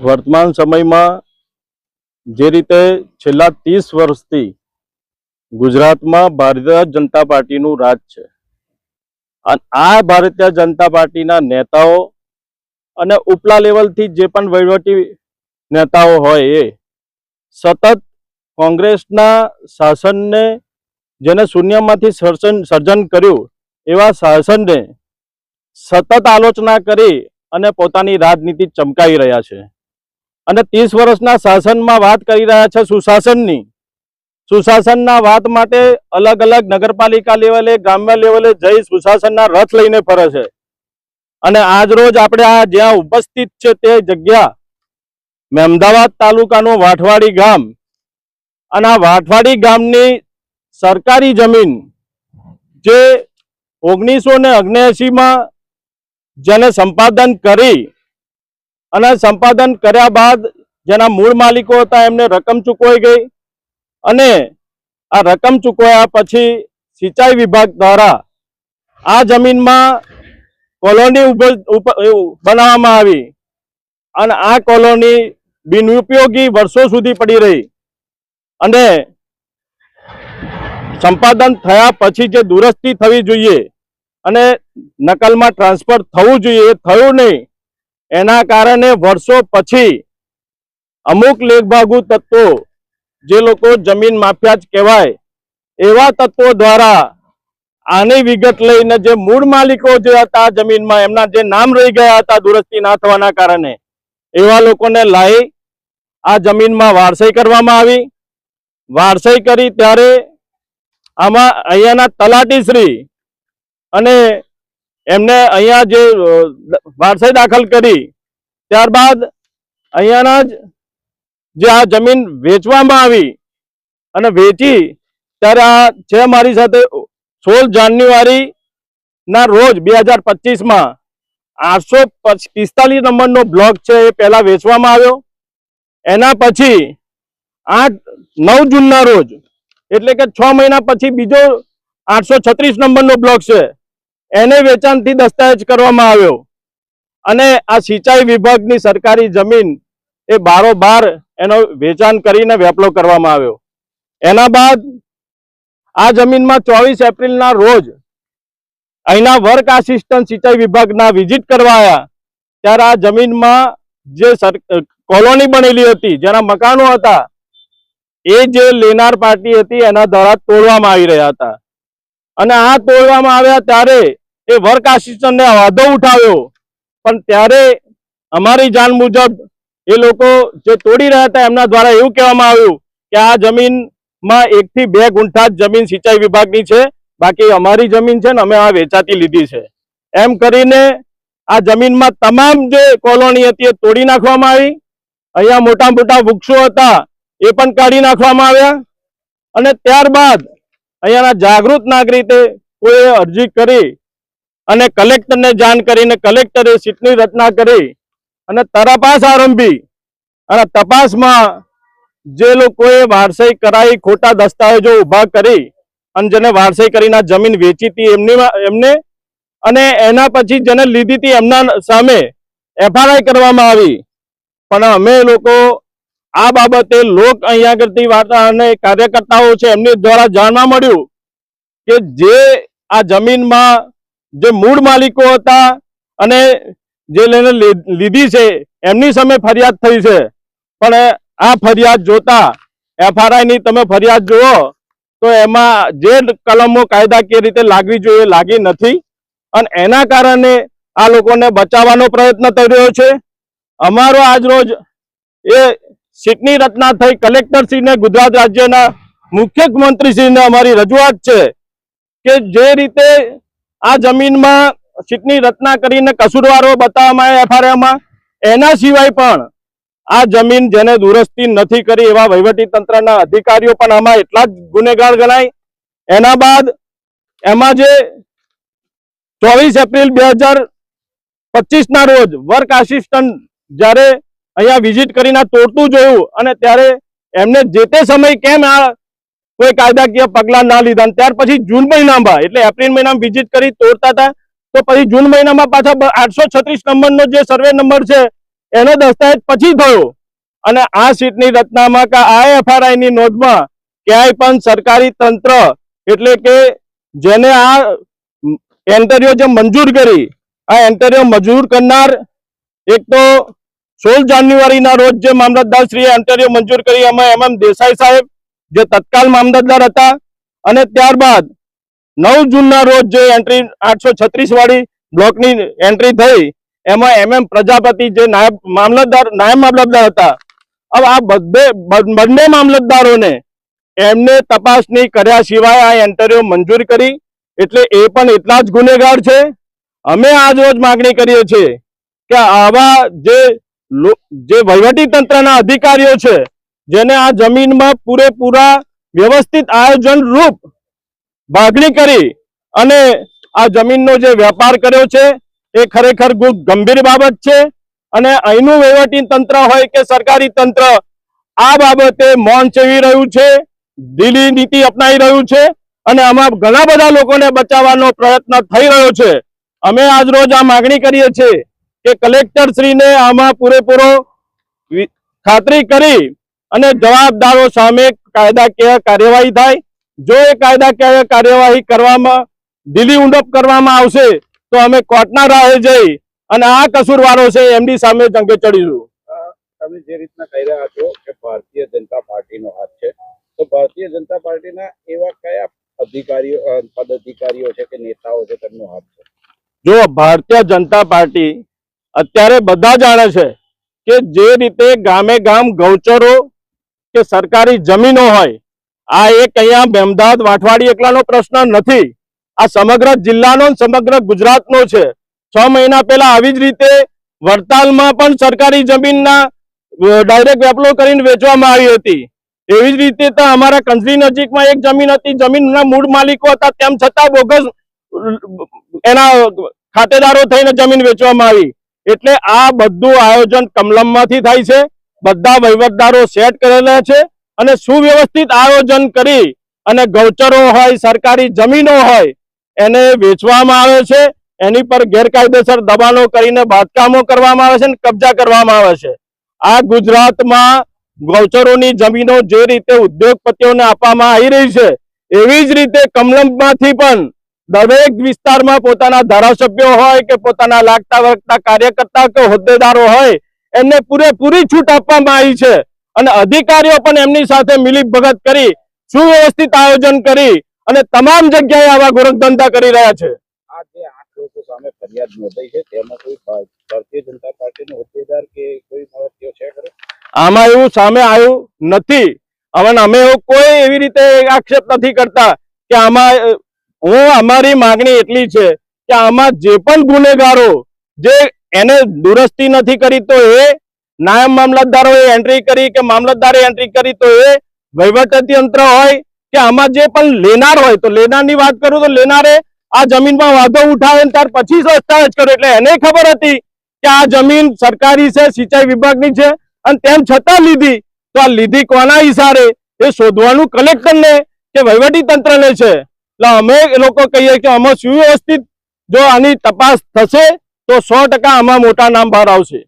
વર્તમાન સમયમાં જે રીતે છેલ્લા ત્રીસ વર્ષથી ગુજરાતમાં ભારતીય જનતા પાર્ટીનું રાજ છે. અને આ ભારતીય જનતા પાર્ટીના નેતાઓ અને ઉપલા લેવલથી જે પણ વહીવટી નેતાઓ હોય એ સતત કોંગ્રેસના શાસનને જેને શૂન્યમાંથી સર્જન સર્જન કર્યું એવા શાસનને સતત આલોચના કરી અને પોતાની રાજનીતિ ચમકાવી રહ્યા છે. અને ત્રીસ વર્ષના શાસનમાં વાત કરી રહ્યા છે સુશાસનની. સુશાસનના વાત માટે અલગ અલગ નગરપાલિકા લેવલે ગ્રામ્ય લેવલે જઈ સુશાસનના રથ લઈને ફરે છે. અને આજ રોજ આપણે આ જ્યાં ઉપસ્થિત છે તે જગ્યા મહેમદાવાદ તાલુકાનું વાઠવાડી ગામ. અને આ વાઠવાડી ગામની સરકારી જમીન જે ઓગણીસો ને અગ્નેસીમાં જેને સંપાદન કરી અને સંપાદન કર્યા બાદ જેના મૂળ માલિકો હતા, એમને રકમ ચૂકવાઈ ગઈ. અને આ રકમ ચૂકવાયા પછી સિંચાઈ વિભાગ દ્વારા આ જમીનમાં કોલોની બનાવવામાં આવી. અને આ કોલોની બિનઉપયોગી વર્ષો સુધી પડી રહી. અને સંપાદન થયા પછી જે દુરસ્તી થવી જોઈએ અને નકલમાં ટ્રાન્સફર થવું જોઈએ, એ થયું નહીં. એના કારણે વર્ષો પછી અમુક લેખભાગુ તત્વો જે લોકો જમીન માફિયા જ કહેવાય, એવા તત્વો દ્વારા આની વિગત લઈને જે મૂળ માલિકો જે હતા જમીનમાં, એમના જે નામ રહી ગયા હતા દુરસ્તી ના થવાના કારણે, એવા લોકોને લાવી આ જમીનમાં વારસાઈ કરવામાં આવી. વારસાઈ કરી ત્યારે આમાં અહીંયાના તલાટીશ્રી અને એમને અહીંયા જે વારસાઈ દાખલ કરી, ત્યારબાદ અહીંયાના જ જે આ જમીન વેચવામાં આવી અને વેચી, ત્યારે આ છે મારી સાથે સોળ જાન્યુઆરી ના રોજ બે હજાર પચીસમાં આઠસો પિસ્તાલીસ નંબરનો બ્લોક છે એ પહેલા વેચવામાં આવ્યો. એના પછી આઠ, નવ જૂનના રોજ, એટલે કે છ મહિના પછી બીજો આઠસો છત્રીસ નંબરનો બ્લોક છે. એને વેચાણથી દસ્તાવેજ કરવામાં આવ્યો. અને આ સિંચાઈ વિભાગની સરકારી જમીન એ બારોબાર એનો વેચાણ કરીને વેપલો કરવામાં આવ્યો. એના બાદ આ જમીનમાં ચોવીસ એપ્રિલના રોજ અહીંના વર્ક આસિસ્ટન્ટ સિંચાઈ વિભાગના વિઝિટ કરવા આવ્યા ત્યારે આ જમીનમાં જે કોલોની બનેલી હતી, જેના મકાનો હતા, એ જે લેનાર પાર્ટી હતી એના દ્વારા તોડવામાં આવી રહ્યા હતા. અને આ તોડવામાં આવ્યા ત્યારે એ વર્ક આસિસ્ટન્ટને વાંધો ઉઠાવ્યો. પણ ત્યારે અમારી જાણ મુજબ એ લોકો જે તોડી રહ્યા હતા એમના દ્વારા એવું કહેવામાં આવ્યું કે આ જમીનમાં એક થી બે ગુંઠા જ જમીન સિંચાઈ વિભાગની છે, બાકી અમારી જમીન છે ને અમે આ વેચાતી લીધી છે. એમ કરીને આ જમીનમાં તમામ જે કોલોની હતી એ તોડી નાખવામાં આવી. અહીંયા મોટા મોટા વૃક્ષો હતા એ પણ કાઢી નાખવામાં આવ્યા. અને ત્યારબાદ અહીંયાના જાગૃત નાગરિકે કોઈ અરજી કરી અને કલેક્ટરને જાણ કરીને કલેક્ટરે સીટની રચના કરી અને તપાસ આરંભી. અને તપાસમાં જે લોકોએ વારસાઈ કરાઈ, ખોટા દસ્તાવેજો ઊભા કરી અને જેને વારસાઈ કરીને જમીન વેચી હતી એમની એમને અને એના પછી જેને લીધી હતી એમના સામે એફઆરઆઈ કરવામાં આવી. પણ અમે લોકો આ બાબતે લોક અહીંયા કરતી વાર્તા અને કાર્યકર્તાઓ છે એમની દ્વારા જાણવા મળ્યું કે જે આ જમીનમાં જે મૂળ માલિકો હતા અને જે લઈને લીધી છે, એમની સામે ફરિયાદ થઈ છે. પણ આ ફરિયાદ જોતા એફઆરઆઈની તમે ફરિયાદ જુઓ, તો એમાં જે કલમો કાયદાકીય રીતે લાગવી જોઈએ, લાગી નથી. અને એના કારણે આ લોકોને બચાવવાનો પ્રયત્ન થઈ રહ્યો છે. અમારો આજ રોજ એ સીટની રચના થઈ. કલેક્ટરશ્રીને ગુજરાત રાજ્યના મુખ્યમંત્રીશ્રીને અમારી રજૂઆત છે કે જે રીતે આ જમીનમાં સીટની રચના કરીને કસૂરવારો બતાવવામાં આવ્યા એફઆરઆઈમાં. એના સિવાય પણ આ જમીન જેને દુરસ્તી નથી કરી એવા વહીવટી તંત્રના અધિકારીઓ પણ આમાં એટલા જ ગુનેગાર ગણાય. એના બાદ એમાં જે ચોવીસ એપ્રિલ બે હજાર પચીસ ના રોજ વર્ક આસિસ્ટન્ટ જ્યારે અહીંયા વિઝિટ કરીને તોડતું જોયું અને ત્યારે એમને જે તે સમય કેમ આ કોઈ કાયદાકીય પગલા ના લીધા ત્યાર પછી જૂન મહિનામાં, એટલે એપ્રિલ મહિનામાં વિઝિટ કરી, તોડતા હતા. તો પછી જૂન મહિનામાં પાછા આઠસો નંબરનો જે સર્વે નંબર છે, એનો દસ્તાવેજ પછી થયો. અને આ સીટની રચનામાં કે આ એફઆરઆઈ ની નોંધમાં ક્યાંય પણ સરકારી તંત્ર, એટલે કે જેને આ એન્ટરીઓ જે મંજૂર કરી, આ એન્ટરીઓ મંજૂર કરનાર એક તો સોળ જાન્યુઆરીના રોજ જે મામલતદારશ્રીએ એન્ટરીઓ મંજૂર કરી, એમાં એમ એમ દેસાઈ સાહેબ જે તત્કાલ મામલતદાર હતા અને ત્યારબાદ નવ જૂનના રોજ જે એન્ટ્રી આઠસો વાળી બ્લોકની એન્ટ્રી થઈ, એમાં એમ એમ પ્રજાપતિ જે નાયબ મામલતદાર નાયબ મામલતદાર હતા. હવે આ બધે બંને મામલતદારોને એમને તપાસણી કર્યા સિવાય આ એન્ટ્રીઓ મંજૂર કરી. એટલે એ પણ એટલા જ ગુનેગાર છે. અમે આજ રોજ માગણી કરીએ છીએ કે આવા જે જે વહીવટી તંત્રના અધિકારીઓ છે જેને આ જમીનમાં પૂરેપૂરા વ્યવસ્થિત આયોજન રૂપ ભાગણી કરી અને આ જમીનનો જે વેપાર કર્યો છે, એ ખરેખર ખૂબ ગંભીર બાબત છે અને અહીંનું વહીવટી તંત્ર હોય કે સરકારી તંત્ર, આ બાબતે મૌન સેવી રહ્યું છે દિલી નીતિ અપનાવી રહ્યું છે અને આમાં ઘણા બધા લોકોને બચાવવાનો પ્રયત્ન થઈ રહ્યો છે. અમે આજ રોજ આ માગણી કરીએ છીએ કે કલેક્ટર શ્રીને આમાં પૂરેપૂરો ખાતરી કરી અને જવાબદારો સામે કાયદાકીય કાર્યવાહી થાય. જો એ કાયદાકીય કાર્યવાહી કરવામાં ઢીલી ઉંડપ કરવામાં આવશે તો અમે કોર્ટના રાહે જઈ અને આ કસૂરવારો છે એમની સામે જંગે ચડીશું. તમે જે રીતના કહી રહ્યા છો કે ભારતીય જનતા પાર્ટીનો હાથ છે તો ભારતીય જનતા પાર્ટીના એવા કયા અધિકારીઓ પદાધિકારીઓ છે કે નેતાઓ છે તેમનો હાથ છે? જો ભારતીય જનતા પાર્ટી અત્યારે બધા જાણે છે કે જે રીતે ગામે ગામ ગૌચરો કે સરકારી જમીનો હોય, આ એક અહીંયા મેમદાદ વાઠવાડી એકલાનો પ્રશ્ન નથી. આ સમગ્ર જિલ્લાનો સમગ્ર ગુજરાતનો છે. છ મહિના પહેલા આવી જ રીતે વડતાલમાં પણ સરકારી જમીનના ડાયરેક્ટ વેપલો કરીને વેચવામાં આવી હતી. એવી જ રીતે તો અમારા કંજરી નજીકમાં એક જમીન હતી. જમીનના મૂળ માલિકો હતા. તેમ છતાં બોગસ એના ખાતેદારો થઈને જમીન વેચવામાં આવી. એટલે આ બધું આયોજન કમલમમાંથી થાય છે. બધા વહીવટદારો સેટ કરેલા છે અને સુવ્યવસ્થિત આયોજન કરી અને ગૌચરો હોય, સરકારી જમીનો હોય, એને વેચવામાં આવે છે. એની પર ગેરકાયદેસર દબાણો કરીને બાંધકામો કરવામાં આવે છે અને કબજા કરવામાં આવે છે. આ ગુજરાતમાં ગૌચરોની જમીનો જે રીતે ઉદ્યોગપતિઓને આપવામાં આવી રહી છે, એવી જ રીતે કમલમમાંથી પણ દરેક વિસ્તારમાં પોતાના ધારાસભ્યો હોય કે પોતાના લાગતા વળગતા કાર્યકર્તા કે હોદ્દેદારો હોય એમને પૂરેપૂરી છૂટ આપવામાં આવી છે. અને અધિકારીઓ પણ એમની સાથે મિલી ભગત કરી સુવ્યવસ્થિત આયોજન કરી અને તમામ જગ્યાએ આવા ગોરખધંધા કરી રહ્યા છે. આમાં એવું સામે આવ્યું નથી. હવે અમે એવું કોઈ એવી રીતે આક્ષેપ નથી કરતા કે આમાં હું અમારી માંગણી એટલી છે કે આમાં જે પણ ગુનેગારો જે એને દુરસ્તી નથી કરી તો એ નાયબ મામલતદારોએ એન્ટ્રી કરી કે મામલતદારે એન્ટ્રી કરી તો એ વહીવટી તંત્ર હોય કે આમાં જે પણ લેનાર હોય, તો લેનારની વાત કરું તો લેનારે આ જમીનમાં વાંધો ઉઠાવે ત્યાર પછી દસ્તાવેજ કર્યો એટલે એને ખબર હતી કે આ જમીન સરકારી છે, સિંચાઈ વિભાગની છે અને તેમ છતાં લીધી. તો આ લીધી કોના ઇશારે એ શોધવાનું કલેક્ટરને કે વહીવટી તંત્રને છે. એટલે અમે લોકો કહીએ કે આમાં સુવ્યવસ્થિત જો આની તપાસ થશે તો સો ટકા આમાં મોટા નામ બહાર આવશે.